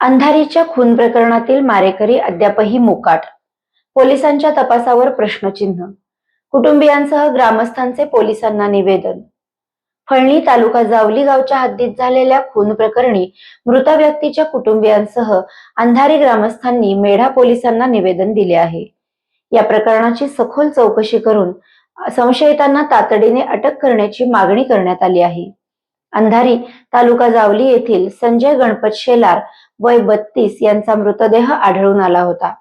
अंधारीच्या खून प्रकरणातील मारेकरी अद्यापही मोकाट. पोलिसांच्या तपासावर प्रश्नचिन्ह. कुटुंबियांसह ग्रामस्थांचे पोलिसांना निवेदन. फळणी तालुका जावली गावच्या हद्दीत झालेल्या खून प्रकरणी मृत व्यक्तीच्या कुटुंबियांसह अंधारी ग्रामस्थांनी मेढा पोलिसांना निवेदन दिले आहे. या प्रकरणाची सखोल चौकशी करून संशयितांना तातडीने अटक करण्याची मागणी करण्यात आली आहे. अंधारी तालुका जावली येथील संजय गणपत शेलार वय बत्तीस यांचा मृतदेह आढळून आला होता.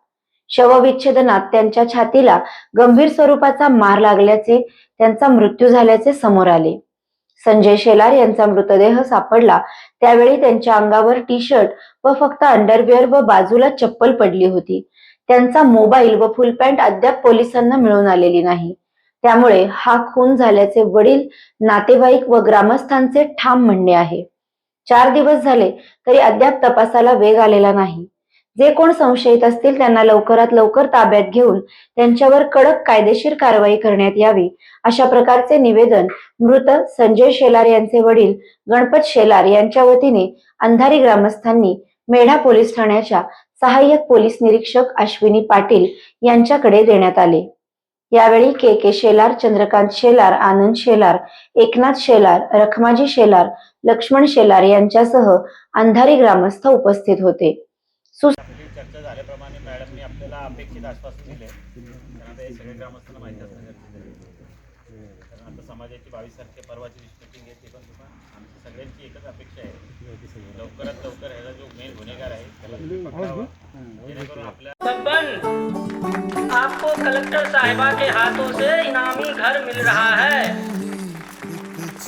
शवविच्छेदनात त्यांच्या छातीला गंभीर स्वरूपाचा मार लागल्याचे त्यांचा मृत्यू झाल्याचे समोर आले. संजय शेलार यांचा मृतदेह सापडला. त्यावेळी त्यांच्या अंगावर टी शर्ट व फक्त अंडरवेअर व बाजूला चप्पल पडली होती. त्यांचा मोबाईल व फुल पॅन्ट अद्याप पोलिसांना मिळून आलेली नाही. त्यामुळे हा खून झाल्याचे वडील नातेवाईक व ग्रामस्थांचे ठाम म्हणणे आहे. चार दिवस झाले तरी अद्याप तपासाला वेग आलेला नाही. जे कोण संशयित असतील त्यांना लवकरात लवकर ताब्यात घेऊन त्यांच्यावर कडक कायदेशीर कारवाई करण्यात यावी अशा प्रकारचे निवेदन मृत संजय शेलार यांचे वडील गणपत शेलार यांच्या वतीने अंधारी ग्रामस्थांनी मेढा पोलीस ठाण्याच्या सहाय्यक पोलीस निरीक्षक अश्विनी पाटील यांच्याकडे देण्यात आले. यावेळी के के शेलार चंद्रकांत शेलार आनंद शेलार एकनाथ शेलार रखमाजी शेलार लक्ष्मण शेलार यांच्यासह अंधारी ग्रामस्थ उपस्थित होते. चर्चा झाल्याप्रमाणे आपल्याला अपेक्षित आश्वासन दिले. कारण हे सगळे ग्रामस्थांना माहिती असणं गरजेचं आहे. कारण आता समाजाची बावीस तारखे परवाची मीटिंग आहे ती पण तुम्हाला आमची सगळ्यांची एकच अपेक्षा आहे. लवकरात लवकर ह्याचा जो मेन गुन्हेगार आहे त्याला तुम्ही पकडावा. जेणेकरून आपल्या बब्बन आपको कलेक्टर साहिबा के हाथों से इनामी घर मिल रहा है।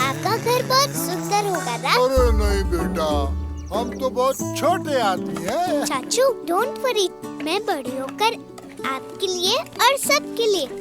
आपका घर बहुत सुंदर होगा ना अरे नहीं बेटा हम तो बहुत छोटे आदमी हैं। चाचू डोंट वरी मैं बड़ी होकर आपके लिए और सबके लिए